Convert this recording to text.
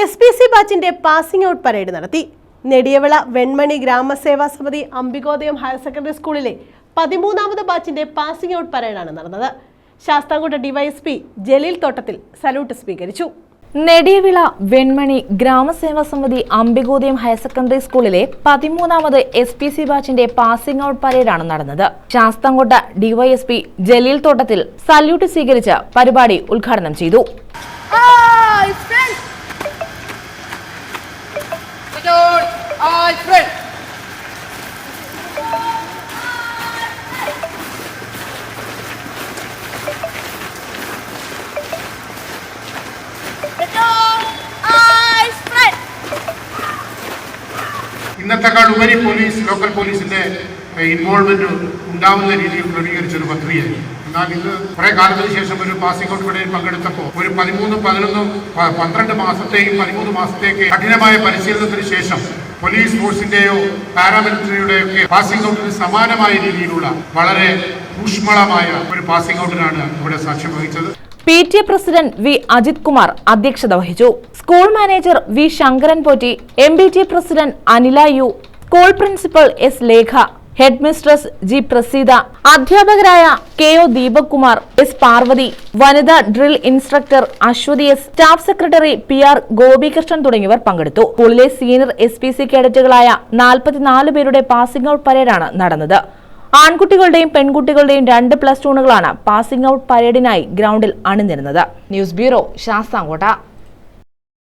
S P C ബാച്ചിന്റെ passing out parade നടത്തി. നെടിയവിള വെൺമണി ഗ്രാമസേവാ സമിതി അംബികോദയം ഹയർ സെക്കൻഡറി സ്കൂളിലെ പതിമൂന്നാമത് ബാച്ചിന്റെ പാസിംഗ് ഔട്ട് പരേഡാണ് നടന്നത്. ശാസ്താംകോട്ട ഡിവൈഎസ്പി ജലീൽ തോട്ടത്തിൽ സല്യൂട്ട് സ്വീകരിച്ചു. നെടിയവിള വെൺമണി ഗ്രാമസേവാ സമിതി അംബികോദയം ഹയർ സെക്കൻഡറി സ്കൂളിലെ പതിമൂന്നാമത് എസ് പി സി ബാച്ചിന്റെ പാസിംഗ് ഔട്ട് പരേഡാണ് നടന്നത്. ശാസ്താംകോട്ട ഡിവൈഎസ്പി ജലീൽ തോട്ടത്തിൽ സല്യൂട്ട് സ്വീകരിച്ച് പരിപാടി ഉദ്ഘാടനം ചെയ്തു. Salute. ഇന്നത്തെക്കാൾ ഉപരി പോലീസ് ലോക്കൽ പോലീസിന്റെ ഇൻവോൾവ്മെന്റ് ഉണ്ടാവുന്ന രീതിയിൽ ക്രമീകരിച്ചൊരു ഒരു പത്രികയായി എന്നാൽ ഇത് കുറെ കാലത്തിന് ശേഷം ഒരു പാസിംഗ് ഔട്ട് പരേഡിൽ പങ്കെടുത്തപ്പോൾ ഒരു പതിമൂന്ന് പതിനൊന്ന് പന്ത്രണ്ട് മാസത്തെയും പതിമൂന്ന് മാസത്തേക്ക് കഠിനമായ പരിശീലനത്തിന് ശേഷം പോലീസ് ഫോഴ്സിന്റെയോ പാരാമിലിറ്ററിയുടെയോ ഒക്കെ പാസിംഗ് ഔട്ടിന് സമാനമായ രീതിയിലുള്ള വളരെ ഊഷ്മളമായ ഒരു പാസിംഗ് ഔട്ടിനാണ് ഇവിടെ സാക്ഷ്യം വഹിച്ചത്. P T A president V Ajith Kumar അധ്യക്ഷത വഹിച്ചു. School manager V Sankaran Potti M B T president Anila U school principal S Lekha headmistress G Praseetha അധ്യാപകരായ K O Deepak Kumar S Parvathi വനിതാ drill instructor Aswathi S staff secretary P R Gopikrishnan തുടങ്ങിയവർ പങ്കെടുത്തു. സ്കൂളിലെ senior S P C കേഡറ്റുകളായ നാൽപ്പത്തിനാല് പേരുടെ passing out പരേഡാണ് നടന്നത്. ആൺകുട്ടികളുടെയും പെൺകുട്ടികളുടെയും രണ്ട് പ്ലസ് ടൂണുകളാണ് പാസിംഗ് ഔട്ട് പരേഡിനായി ഗ്രൗണ്ടിൽ അണിനിരുന്നത്. News bureau Sasthamkotta.